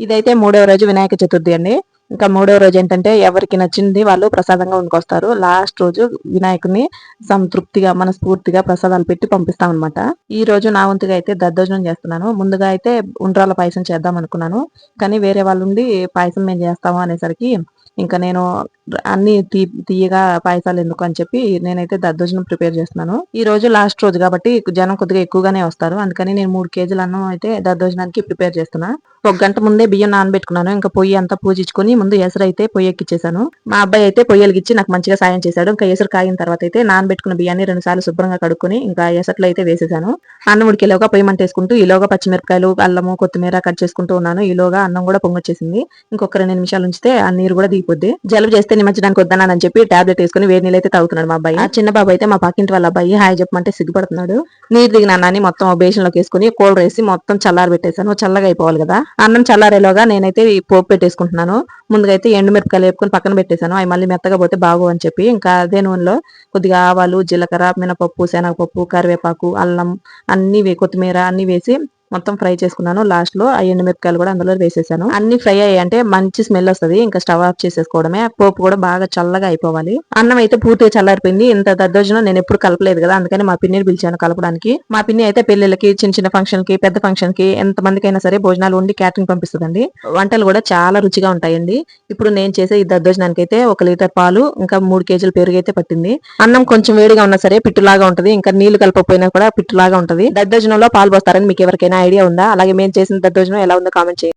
ఇదైతే మూడవ రోజు వినాయక చతుర్థి అండి. ఇంకా మూడవ రోజు ఏంటంటే ఎవరికి నచ్చింది వాళ్ళు ప్రసాదంగా వండుకొస్తారు లాస్ట్ రోజు వినాయకుని సంతృప్తిగా మనస్ఫూర్తిగా ప్రసాదాలు పెట్టి పంపిస్తాం అనమాట ఈ రోజు నా వంతుగా అయితే దద్దోజనం చేస్తున్నాను. ముందుగా అయితే ఉండ్రాల పాయసం చేద్దాం అనుకున్నాను. కానీ వేరే వాళ్ళు ఉండి పాయసం మేము చేస్తాము అనేసరికి ఇంకా నేను అన్ని తీ తీయగా పాయసాలు ఎందుకు అని చెప్పి నేనైతే దద్దోజనం ప్రిపేర్ చేస్తున్నాను. ఈ రోజు లాస్ట్ రోజు కాబట్టి జనం కొద్దిగా ఎక్కువగానే వస్తారు. అందుకని నేను మూడు కేజీల అన్నం అయితే దద్దోజనానికి ప్రిపేర్ చేస్తున్నా. ఒక గంట ముందే బియ్యం నానబెట్టుకున్నాను. ఇంకా పొయ్యి అంతా పూజించుకొని ముందు ఎసరు అయితే పొయ్యి ఎక్కిచ్చేసాను. మా అబ్బాయి అయితే పొయ్యి వెలిగించి నాకు మంచిగా సాయం చేశాడు. ఇంకా ఎసరు కాగిన తర్వాత అయితే నానబెట్టుకున్న బియ్యాన్ని రెండు సార్లు శుభ్రంగా కడుక్కొని ఇంకా ఎసట్లో అయితే వేసేసాను. అన్నం ఉడికేలోగా పొయ్యి మంట వేసుకుంటూ ఈలోగా పచ్చిమిరపకాయలు అల్లము కొత్తిమీర కట్ చేసుకుంటూ ఉన్నాను. ఈలోగా అన్నం కూడా పొంగొచ్చేసింది. ఇంకొక రెండు నిమిషాలు ఉంచితే ఆ నీరు కూడా దిగిపోద్ది. జలుబు చేస్తే నిమజ్జడానికి వద్దనని చెప్పి టాబ్లెట్ వేసుకుని వేడి నీళ్ళు అయితే తాగుతున్నాడు మా అబ్బాయి. ఆ చిన్న బాబు అయితే మా పక్కింటి వాళ్ళ అబ్బాయి హాయ్ చెప్పమంటే సిగ్గుపడుతున్నాడు. నీరు దిగిన అన్నాన్ని మొత్తం బేషన్లోకి వేసుకుని కూలర్ వేసి మొత్తం చల్లారి పెట్టేశాను. చల్లగా అయిపోవాలి కదా. అన్నం చల్లారేలోగా నేనైతే ఈ పోపు పెట్టేసుకుంటున్నాను. ముందుగా అయితే ఎండుమిరపకాయలు వేపుకొని పక్కన పెట్టేశాను. అవి మళ్ళీ మెత్తగా పోతే బాగు అని చెప్పి ఇంకా అదే నూనెలో కొద్దిగా ఆవాలు జీలకర్ర మినపప్పు శనగపప్పు కరివేపాకు అల్లం అన్ని కొత్తిమీర అన్ని వేసి మొత్తం ఫ్రై చేసుకున్నాను. లాస్ట్లో ఆ ఎండుమిరపకాయలు కూడా అందులో వేసేసాను. అన్ని ఫ్రై అయ్యాయి. అంటే మంచి స్మెల్ వస్తది. ఇంకా స్టవ్ ఆఫ్ చేసేసుకోవడమే. పోపు కూడా బాగా చల్లగా అయిపోవాలి. అన్నం అయితే పూర్తిగా చల్లారిపోయింది. ఇంత దద్దోజనం నేను ఎప్పుడు కలపలేదు కదా. అందుకని మా పిన్నిని పిలిచాను కలపడానికి. మా పిన్ని అయితే పెళ్ళిళ్ళకి చిన్న చిన్న ఫంక్షన్కి పెద్ద ఫంక్షన్కి ఎంత మందికైనా సరే భోజనాలు ఉండి క్యాటరింగ్ పంపిస్తుందండి. వంటలు కూడా చాలా రుచిగా ఉంటాయండి. ఇప్పుడు నేను చేసే ఈ దద్దోజనానికి అయితే ఒక లీటర్ పాలు ఇంకా మూడు కేజీల పెరుగు అయితే పట్టింది. అన్నం కొంచెం వేడిగా ఉన్నా సరే పిట్టులాగా ఉంటది. ఇంకా నీళ్ళు కలపకపోయినా కూడా పిట్టులాగా ఉంటది. దద్దోజనంలో పాలు పోస్తారని మీకు ఎవరికైనా ఐడియా ఉందా? అలాగే మేము చేసిన దద్దోజనం ఎలా ఉందో కామెంట్ చేయండి.